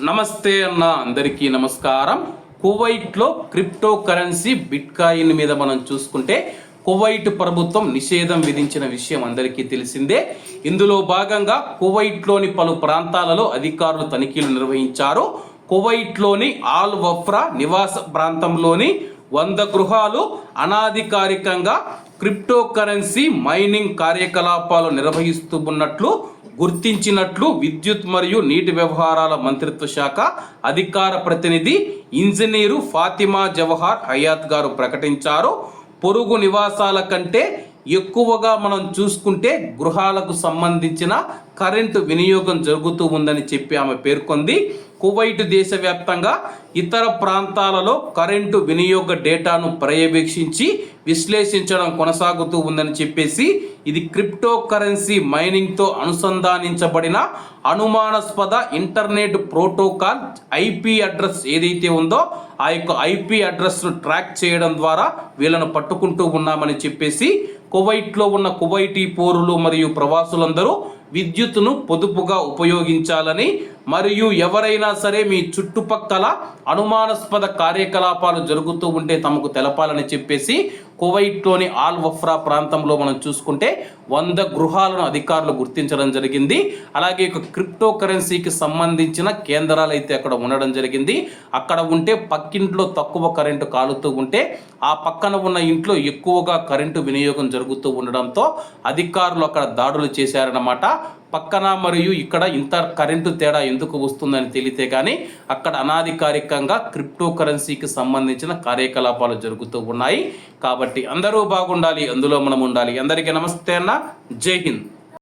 నమస్తే అన్న అందరికీ నమస్కారం. కువైట్లో క్రిప్టో కరెన్సీ బిట్ కాయిన్ మీద మనం చూసుకుంటే కువైట్ ప్రభుత్వం నిషేధం విధించిన విషయం అందరికీ తెలిసిందే. ఇందులో భాగంగా కువైట్లోని పలు ప్రాంతాలలో అధికారులు తనిఖీలు నిర్వహించారు. కువైట్లోని ఆల్ వఫ్రా నివాస ప్రాంతంలోని వంద గృహాలు అనాధికారికంగా క్రిప్టో కరెన్సీ మైనింగ్ కార్యకలాపాలు నిర్వహిస్తూ ఉన్నట్లు గుర్తించినట్లు విద్యుత్ మరియు నీటి వ్యవహారాల మంత్రిత్వ శాఖ అధికార ప్రతినిధి ఇంజనీరు ఫాతిమా జవహార్ హయాత్ గారు ప్రకటించారు. పొరుగు నివాసాల కంటే ఎక్కువగా మనం చూసుకుంటే గృహాలకు సంబంధించిన కరెంటు వినియోగం జరుగుతూ ఉందని చెప్పి ఆమె పేర్కొంది. కువైట్ దేశవ్యాప్తంగా ఇతర ప్రాంతాలలో కరెంటు వినియోగ డేటాను పర్యవేక్షించి విశ్లేషించడం కొనసాగుతూ ఉందని చెప్పేసి ఇది క్రిప్టో కరెన్సీ మైనింగ్తో అనుసంధానించబడిన అనుమానాస్పద ఇంటర్నెట్ ప్రోటోకాల్ ఐపీ అడ్రస్ ఏదైతే ఉందో ఆ యొక్క ఐపీ అడ్రస్ను ట్రాక్ చేయడం ద్వారా వీళ్ళను పట్టుకుంటూ ఉన్నామని చెప్పేసి కువైట్లో ఉన్న కువైటీ పౌరులు మరియు ప్రవాసులందరూ విద్యుత్తును పొదుపుగా ఉపయోగించాలని మరియు ఎవరైనా సరే మీ చుట్టుపక్కల అనుమానాస్పద కార్యకలాపాలు జరుగుతూ ఉంటే తమకు తెలపాలని చెప్పేసి కువైట్లోని ఆల్ వఫ్రా ప్రాంతంలో మనం చూసుకుంటే వంద గృహాలను అధికారులు గుర్తించడం జరిగింది. అలాగే ఒక క్రిప్టో కరెన్సీకి సంబంధించిన కేంద్రాలు అయితే అక్కడ ఉండడం జరిగింది. అక్కడ ఉంటే పక్కింట్లో తక్కువ కరెంటు కాలుతూ ఉంటే ఆ పక్కన ఉన్న ఇంట్లో ఎక్కువగా కరెంటు వినియోగం జరుగుతూ ఉండడంతో అధికారులు అక్కడ దాడులు చేశారన్నమాట. పక్కన మరియు ఇక్కడ ఇంత కరెంటు తేడా ఎందుకు వస్తుందని తెలితే కానీ అక్కడ అనాధికారికంగా క్రిప్టో కరెన్సీకి సంబంధించిన కార్యకలాపాలు జరుగుతూ ఉన్నాయి. కాబట్టి అందరూ బాగుండాలి అందులో మనం ఉండాలి అందరికీ నమస్తే అన్న. జై హింద్.